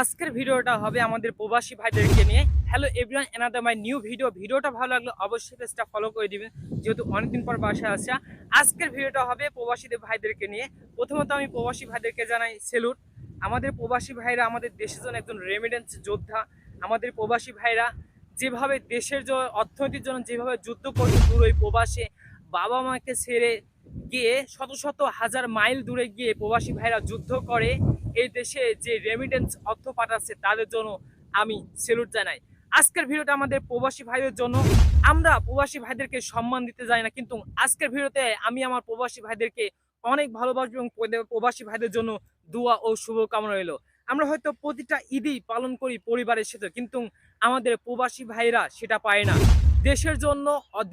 আজকের ভিডিওটা হবে আমাদের প্রবাসী ভাইদেরকে নিয়ে। Hello everyone another my new video ভিডিওটা ভালো লাগলে অবশ্যই পেজটা ফলো করে দিবেন, যেহেতু অনেকদিন পর বাসায় আসা আজকের ভিডিওটা হবে প্রবাসীদের ভাইদেরকে নিয়ে। প্রথমত আমি প্রবাসী ভাইদেরকে জানাই সেলুট আমাদের প্রবাসী ভাইরা আমাদের দেশের জন্য একজন রেমিডেন্স যোদ্ধা। আমাদের প্রবাসী ভাইরা যেভাবে দেশের জন্য অর্থনীতির জন্য যেভাবে যুদ্ধ করতে দূর ওই প্রবাসে, বাবা মাকে ছেড়ে গিয়ে শত শত হাজার মাইল দূরে গিয়ে প্রবাসী ভাইরা যুদ্ধ করে। এই দেশে যে রেমিডেন্স অর্থ পাঠাচ্ছে তাদের জন্য আমি সেলুট জানাই। আজকের ভিডিওটা আমাদের প্রবাসী ভাইদের জন্য। আমরা প্রবাসী ভাইদেরকে সম্মান দিতে যাই না, কিন্তু আজকের ভিডিওতে আমি আমার প্রবাসী ভাইদেরকে অনেক ভালোবাসবো এবং প্রবাসী ভাইদের জন্য দোয়া ও শুভকামনা রইল। আমরা হয়তো প্রতিটা ঈদই পালন করি পরিবারের সাথে, কিন্তু আমাদের প্রবাসী ভাইরা সেটা পায় না। দেশের জন্য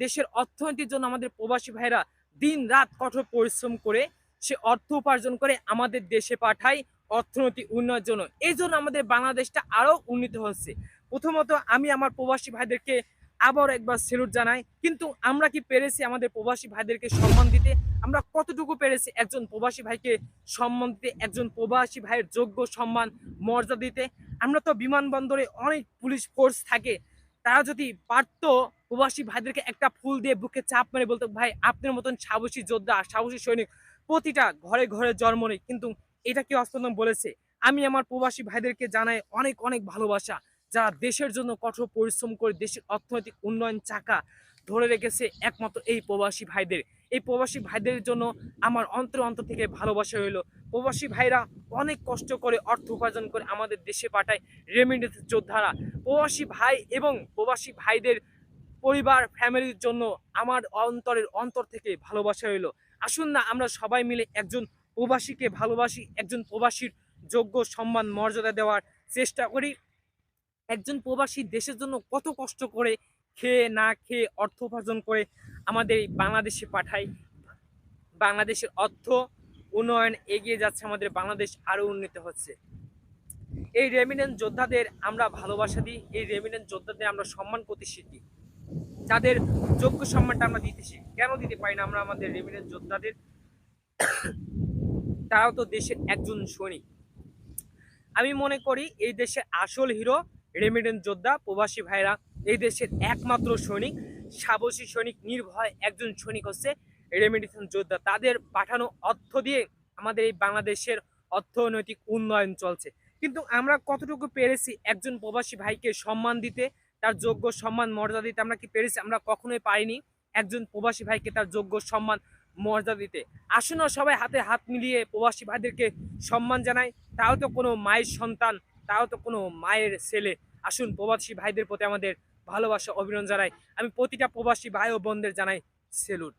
দেশের অর্থনীতির জন্য আমাদের প্রবাসী ভাইরা দিন রাত কঠোর পরিশ্রম করে, সে অর্থ উপার্জন করে আমাদের দেশে পাঠায়। অর্থনৈতিক উন্নয়নের জন্য। এই জন্য আমাদের বাংলাদেশটা আরও উন্নীত হচ্ছে। প্রথমত আমি আমার প্রবাসী ভাইদেরকে আবার একবার সেলুট জানাই। কিন্তু আমরা কি পেরেছি আমাদের প্রবাসী ভাইদেরকে সম্মান দিতে? আমরা কতটুকু পেরেছি একজন প্রবাসী ভাইকে সম্মান দিতে? একজন প্রবাসী ভাইয়ের যোগ্য সম্মান, মর্যাদা দিতে? আমরা তো বিমানবন্দরে অনেক পুলিশ ফোর্স থাকে। তারা যদি পারতো প্রবাসী ভাইদেরকে একটা ফুল দিয়ে বুকে চাপ মেরে বলতো, ভাই, আপনার মতন সাহসী যোদ্ধা, সাহসী সৈনিক প্রতিটা ঘরে ঘরে জন্ম নেই। কিন্তু এটা কি অস্পন্দন বলেছে? আমি আমার প্রবাসী ভাইদেরকে জানাই অনেক অনেক ভালোবাসা। যারা দেশের জন্য কঠোর পরিশ্রম করে দেশের অর্থনৈতিক উন্নয়ন চাকা ধরে রেখেছে একমাত্র এই প্রবাসী ভাইদের। এই প্রবাসী ভাইদের জন্য আমার অন্তর অন্তর থেকে ভালোবাসা রইল। প্রবাসী ভাইরা অনেক কষ্ট করে অর্থ উপার্জন করে আমাদের দেশে পাঠায় রেমিডেন্স যোদ্ধারা। প্রবাসী ভাই এবং প্রবাসী ভাইদের পরিবার ফ্যামিলির জন্য আমার অন্তরের অন্তর থেকে ভালোবাসা রইল। আসুন না, আমরা সবাই মিলে একজন প্রবাসীকে ভালোবাসি, একজন প্রবাসীর যোগ্য সম্মান, মর্যাদা দেওয়ার চেষ্টা করি। একজন প্রবাসী দেশের জন্য কত কষ্ট করে খেয়ে না খেয়ে অর্থ উপার্জন করে আমাদের এই বাংলাদেশে পাঠায়। বাংলাদেশের অর্থ উন্নয়ন এগিয়ে যাচ্ছে, আমাদের বাংলাদেশ আরও উন্নীত হচ্ছে। এই রেমিনেন্স যোদ্ধাদের আমরা ভালোবাসা দিই, এই রেমিনেন্স যোদ্ধাদের আমরা সম্মান করতে শিখি। যাদের যোগ্য সম্মানটা আমরা দিতে শিখি কেন দিতে পারি না আমরা আমাদের রেমিনেন্স যোদ্ধাদের তারাও তো দেশের একজন সৈনিক। আমি মনে করি এই দেশের আসল হিরো রেমিডেন্স যোদ্ধা প্রবাসী ভাইরা এই দেশের একমাত্র সৈনিক সাহসী সৈনিক, নির্ভয় একজন সৈনিক হচ্ছে রেমিডেন্স যোদ্ধা। তাদের পাঠানো অর্থ দিয়ে আমাদের এই বাংলাদেশের অর্থনৈতিক উন্নয়ন চলছে। কিন্তু আমরা কতটুকু পেরেছি একজন প্রবাসী ভাইকে সম্মান দিতে, তার যোগ্য সম্মান, মর্যাদা দিতে আমরা কি পেরেছি? আমরা কখনোই পাইনি একজন প্রবাসী ভাইকে তার যোগ্য সম্মান মর্যাদা দিতে। আসুন সবাই হাতে হাত মিলিয়ে প্রবাসী ভাইদেরকে সম্মান জানাই। তাও তো কোনো মায়ের সন্তান, তাও তো কোনো মায়ের ছেলে। আসুন প্রবাসী ভাইদের প্রতি আমাদের ভালোবাসা, অভিনন্দন জানাই। আমি প্রতিটা প্রবাসী ভাই ও বোনদের জানাই সেলুট।